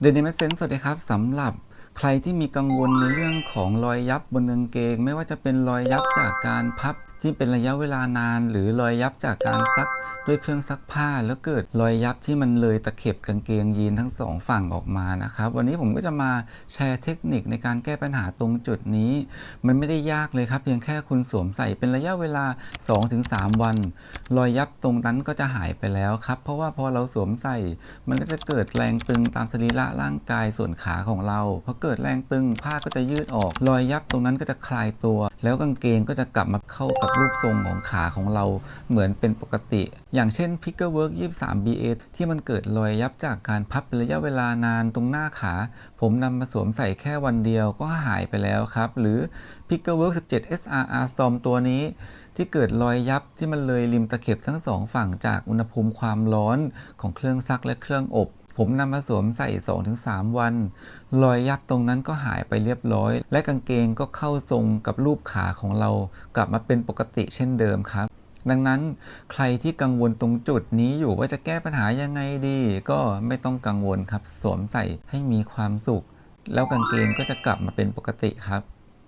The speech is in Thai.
เดนิมเซนสวัสดีครับสำหรับใครที่มีกังวลในเรื่องของรอยยับบนกางเกง ไม่ว่าจะเป็นรอยยับจากการพับที่เป็นระยะเวลานาน หรือรอยยับจากการซัก ด้วยเครื่องซักผ้าแล้วเกิดรอยยับที่มันเลยตะเข็บกางเกงยีนทั้งสองฝั่งออกมานะครับ วันนี้ผมก็จะมาแชร์เทคนิคในการแก้ปัญหาตรงจุดนี้ มันไม่ได้ยากเลยครับ เพียงแค่คุณสวมใส่เป็นระยะเวลา 2-3 วัน รอยยับตรงนั้นก็จะหายไปแล้วครับ เพราะว่าพอเราสวมใส่ มันก็จะเกิดแรงตึงตามสรีระร่างกายส่วนขาของเราพอเกิดแรงตึงผ้าก็จะยืดออก รอยยับตรงนั้นก็จะคลายตัว แล้วกางเกงก็จะกลับมาเข้ากับรูปทรงของขาของเราเหมือนเป็นปกติอย่างเช่น p i c k e r Work 23 BA ที่มันเกิดรอยยับจากการพับระยะเวลานานตรงหน้าขา ผมนำมาสวมใส่แค่วันเดียวก็หายไปแล้วครับ หรือ p i c k e r Work 17 SRR Storm ตัวนี้ ที่เกิดรอยยับที่มันเลยริมตะเข็บทั้งสองฝั่งจากอุณหภูมิความร้อนของเครื่องซักและเครื่องอบผมนำมาสวมใส่ 2-3 วัน รอยยับตรงนั้นก็หายไปเรียบร้อย และกางเกงก็เข้าทรงกับรูปขาของเรา กลับมาเป็นปกติเช่นเดิมครับ ดังนั้นใครที่กังวลตรงจุดนี้อยู่ว่าจะแก้ปัญหายังไงดี ก็ไม่ต้องกังวลครับ สวมใส่ให้มีความสุข แล้วกางเกงก็จะกลับมาเป็นปกติครับ